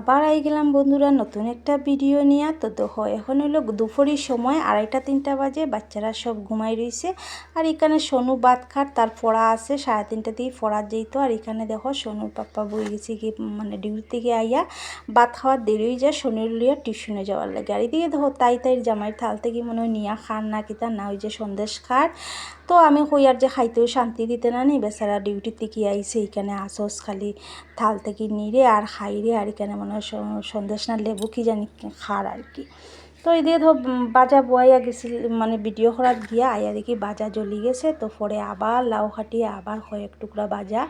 আবার আই গেলাম বন্ধুরা, নতুন একটা ভিডিও নিয়ে। তো দেখো, এখন হলো দুপুরের সময়, আড়াইটা, তিনটা বাজে, বাচ্চারা সব ঘুমাই রয়েছে আর এখানে সোনু বাদ খাট, তার পড়া আছে, সাড়ে তিনটা দিয়ে পড়া যেত আর এখানে দেখো, সোনুর পাপ্পা বই গেছে কি মানে ডিউটি থেকে আইয়া ভাত খাওয়ার দেরি হয়ে যায়, সোনুর লিয়া টিউশনে যাওয়ার লাগে। আর এদিকে দেখো, তাই তাই জামাইয়ের থাল থেকে মনে হয় নিয়া খান না কিতা না, ওই যে সন্দেশ খার তো আমি কই, আর যে খাইতেও শান্তি দিতে না নি বেচারা ডিউটি থেকে আইসে এখানে আসস খালি থাল থেকে নিরে আর খাইরে, আর এখানে মনে হয় সন্দেশ না, লেবু কি জানি খার আর কি। তো এই দিয়ে ধর বাজা বয়াইয়া গেছিল মানে ভিডিও করার গিয়া আয়া দেখি বাজা জ্বলি গেছে, তো পরে আবার লাউ খাটিয়ে আবার কয়েক টুকরা বাজা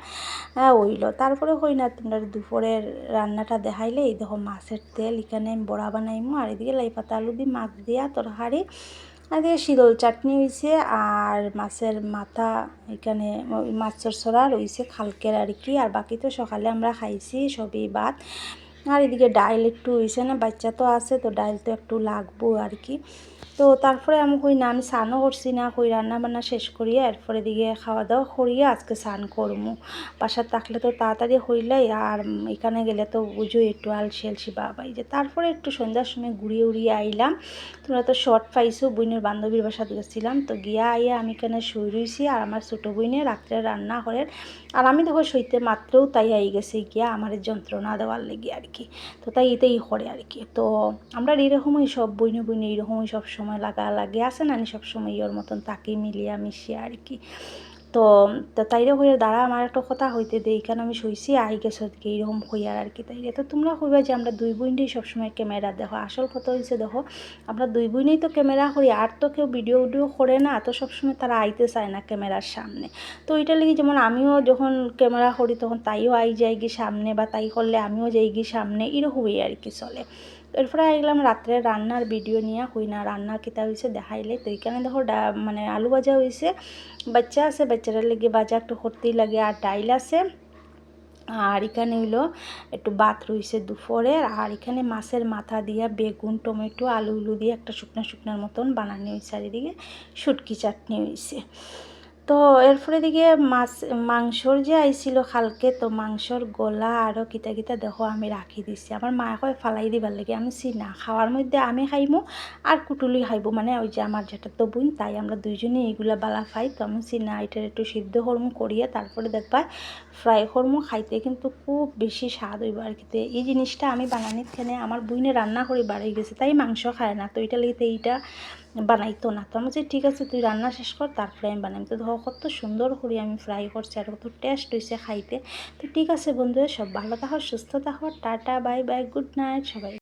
ওইল তারপরে হই না, তোমরা দুপুরের রান্নাটা দেখাইলে, এই দেখো মাছের তেল, এখানে আমি বড়া বানাইমো, আর এদিকে লাই পাতা আলু দিয়ে মাছ দিয়া তরকারি এদিকে শীতল চাটনি হয়েছে আর মাছের মাথা এখানে মাছের সরা রয়েছে খালকের আর কি, আর বাকি তো সকালে আমরা খাইছি সবই ভাত। আর এদিকে ডাইল একটু হয়েছে না, বাচ্চা তো আছে, তো ডাইল তো একটু লাগবো আর কি। তো তারপরে আমি কই, না, আমি স্নানও করছি না, কই রান্না বান্না শেষ করিয়া এরপরে দিকে খাওয়া দাওয়া করিয়া আজকে স্নান করব বাসার থাকলে তো তাড়াতাড়ি হইলাই, আর এখানে গেলে তো বুঝো একটু আলসি আলসি বাবাই যে তারপরে একটু সন্ধ্যার সময় ঘুরিয়ে উড়িয়ে আইলাম। তোমরা তো শর্ট পাইছো, বইনের বান্ধবীর বাসা গেছিলাম। তো গিয়া আইয়া আমি এখানে শুয়ে রয়েছি আর আমার ছোটো বইনে রাত্রে রান্না করে আর আমি দেখো সইতে মাত্রও তাই আই গেছি গিয়া, আমার যন্ত্রণা দেওয়ার লেগে আর কি। তো তাই এতেই করে আর কি তো আমরা এরকমই সব বইনে বইনে এরকমই সব সময় লাগা লাগে আসে না সব সময় ওর মতন তাকে মিলিয়ে মিশিয়ে আর কি তো তাইরে হয়ে দাঁড়া, আমার একটা কথা হইতে দেই কেন আমি শুইছি আই গেছ দিকে এইরকম হইয়ার আর কি। তাইরে তো তোমরা হইবা যে আমরা দুই বোনই সবসময় ক্যামেরা দেখো, আসল কথা হয়েছে দেখো, আমরা দুই বোনই তো ক্যামেরা করি, আর তো কেউ ভিডিও উডিও করে না, তো সবসময় তারা আইতে চায় না ক্যামেরার সামনে। তো ওইটা লেগে যেমন আমিও যখন ক্যামেরা করি, তখন তাইও আই যাই গিয়ে সামনে, বা তাই করলে আমিও যাই গিয়ে সামনে, এরকমই আর কি চলে। এরপরে আইলাম রাত্রে রান্নার ভিডিও নিয়ে হই না রান্না কিতা হয়েছে দেখাইলে। তো এখানে দেখো মানে আলু ভাজা হয়েছে বাচ্চা আছে, বাচ্চারা লেগে বাজা একটু করতেই লাগে আর ডাইল আছে। আর এখানে হইল একটু বাত রয়েছে দুপুরের আর এখানে মাছের মাথা দিয়া বেগুন, টমেটো আলু উলু দিয়ে একটা শুকনো শুকনার মতন বানানো হয়েছে আর এদিকে শুটকি চাটনি হয়েছে তো এরপরে দিকে মাছ মাংসর যে আইছিল খালকে, তো মাংসর গলা আরও কিতা কিতা দেখো আমি রাখি দিছি। আমার মা কয়, ফালাই দিবার লাগে। আমি চি না খাওয়ার মধ্যে আমি খাইমো আর কুটুলি খাইবো। মানে ওই যে আমার যেটা তো বোন তাই আমরা দুইজনে এইগুলা বালা খাই, তো আমি চি না এটার একটু সিদ্ধ হরমো করিয়ে তারপরে দেখবা ফ্রাই হরমো খাইতে কিন্তু খুব বেশি স্বাদ হইব আর খেতে। এই জিনিসটা আমি বানানির খেনে আমার বইনে রান্না করে বাড়াই গেছে, তাই মাংস খায় না, তো এটা লেগে এইটা। বানাইতো না। তো আমি যে ঠিক আছে, তুই রান্না শেষ কর, তারপরে আমি বানাই। তো ধর কত সুন্দর করে আমি ফ্রাই করছি আর কত টেস্ট হয়েছে খাইতে। তো ঠিক আছে বন্ধুরা, সব ভালো থাকো, সুস্থ থাকো, tata bye bye good night সবাই।